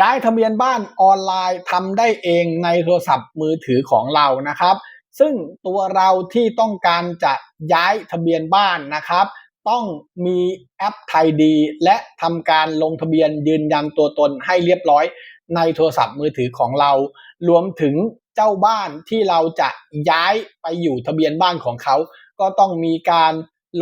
ย้ายทะเบียนบ้านออนไลน์ทำได้เองในโทรศัพท์มือถือของเรานะครับ ซึ่งตัวเราที่ต้องการจะย้ายทะเบียนบ้านนะครับ ต้องมีแอปไทยดี และทำการลงทะเบียนยืนยันตัวตนให้เรียบร้อย ในโทรศัพท์มือถือของเรา รวมถึงเจ้าบ้านที่เราจะย้ายไปอยู่ทะเบียนบ้านของเขา ก็ต้องมีการ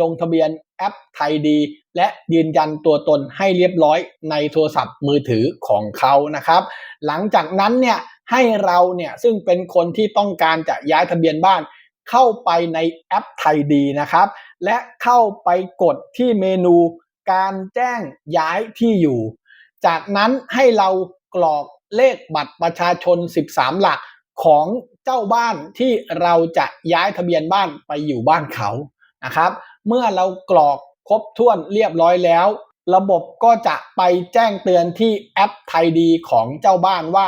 ลงทะเบียนแอปไทยดี และยืนยันตัวตนให้เรียบร้อยในโทรศัพท์มือถือของเขานะครับ หลังจากนั้นเนี่ยให้เราเนี่ยซึ่งเป็นคนที่ต้องการจะย้ายทะเบียนบ้าน เข้าไปในแอปไทยดีนะครับ และเข้าไปกดที่เมนูการแจ้งย้ายที่อยู่ จากนั้นให้เรากรอกเลขบัตรประชาชน 13 หลักของเจ้าบ้านที่เราจะย้ายทะเบียนบ้านไปอยู่บ้านเขานะครับ เมื่อเรากรอก ครบถ้วนเรียบร้อยแล้ว ระบบก็จะไปแจ้งเตือนที่แอปไทยดีของเจ้าบ้านว่า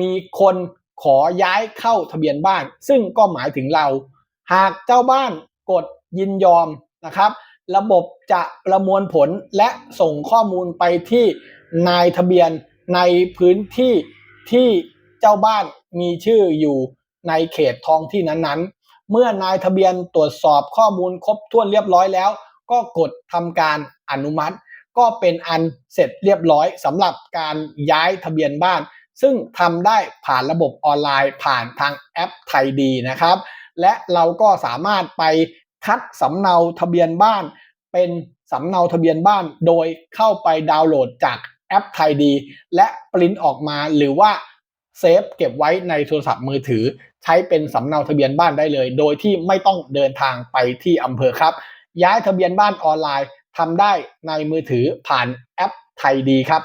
มีคนขอย้ายเข้าทะเบียนบ้าน ซึ่งก็หมายถึงเรา หากเจ้าบ้านกดยินยอมนะครับ ระบบจะประมวลผลและส่งข้อมูลไปที่นายทะเบียนในพื้นที่ที่เจ้าบ้านมีชื่ออยู่ในเขตท้องที่นั้นๆ เมื่อนายทะเบียนตรวจสอบข้อมูลครบถ้วนเรียบร้อยแล้ว ก็กดทำการอนุมัติ ก็เป็นอันเสร็จเรียบร้อยสำหรับการย้ายทะเบียนบ้าน ซึ่งทำได้ผ่านระบบออนไลน์ผ่านทางแอปไทยดีนะครับ และเราก็สามารถไปคัดสำเนาทะเบียนบ้าน เป็นสำเนาทะเบียนบ้าน โดยเข้าไปดาวน์โหลดจากแอปไทยดี และปริ้นออกมาหรือว่าเซฟเก็บไว้ในโทรศัพท์มือถือ ใช้เป็นสำเนาทะเบียนบ้านได้เลย โดยที่ไม่ต้องเดินทางไปที่อำเภอครับ ย้ายทะเบียนบ้านออนไลน์ทำได้ในมือถือผ่านแอปไทยดีครับ